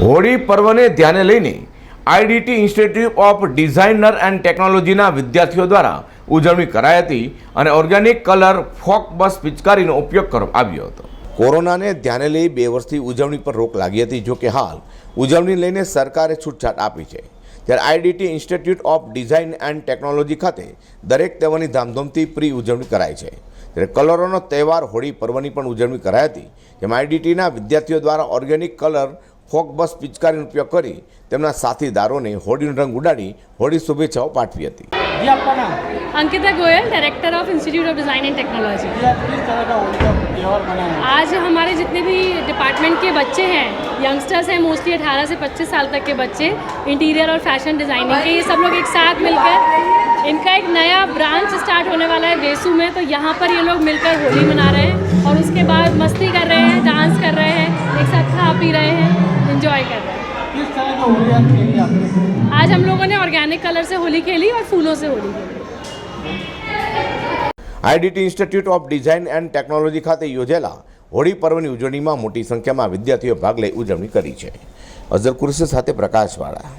હોળી પર્વને ધ્યાને લઈને IDT institute of designer and ટેકનોલોજીના વિદ્યાર્થીઓ દ્વારા ઉજવણી કરાઈ હતી અને ઓર્ગેનિક કલર ફોક બસ પિચકારીનો ઉપયોગ કરવામાં આવ્યો હતો. કોરોનાને ધ્યાને લઈ બે વર્ષથી ઉજવણી પર રોક લાગી હતી, જો કે હાલ ઉજવણી લઈને સરકારે છૂટછાટ આપી છે. ત્યારે IDT institute of design and technology ખાતે દરેક તહેવારની ધામધૂમથી પ્રી ઉજવણી કરાય છે. ત્યારે કલરોનો તહેવાર હોળી પર્વની પણ ઉજવણી કરાઈ હતી, જેમાં આઈડીટીના વિદ્યાર્થીઓ દ્વારા ઓર્ગેનિક કલર ફોક બસ પિચકારીનો ઉપયોગ કરી તેમના સાથીદારોને હોળીનો રંગ ઉડાડી હોળી શુભેચ્છાઓ પાઠવી હતી जी आपका नाम Ankita Goyal director of institute of design and technology ji आप किस तरह का होली का त्यौहार मनाया आज हमारे जितने भी डिपार्टमेंट के बच्चे हैं यंगस्टर्स हैं मोस्टली 18 से 25 साल तक के बच्चे इंटीरियर और फैशन डिज़ाइनिंग के ये सब लोग एक साथ मिलकर इनका एक नया ब्रांच स्टार्ट होने वाला है वेसू में तो यहाँ पर ये लोग मिलकर होली मना रहे हैं और उसके बाद मस्ती कर रहे हैं डांस कर रहे हैं एक साथ खा पी रहे हैं आज हम लोगों ने ऑर्गेनिक कलर से होली खेली और फूलों से होली खेली IDT institute of design and technology ખાતે યોજેલા હોળી પર્વની ઉજવણીમાં મોટી સંખ્યામાં વિદ્યાર્થીઓ ભાગ લઈ ઉજવણી કરી છે અઝર કુરશી સાથે પ્રકાશવાળા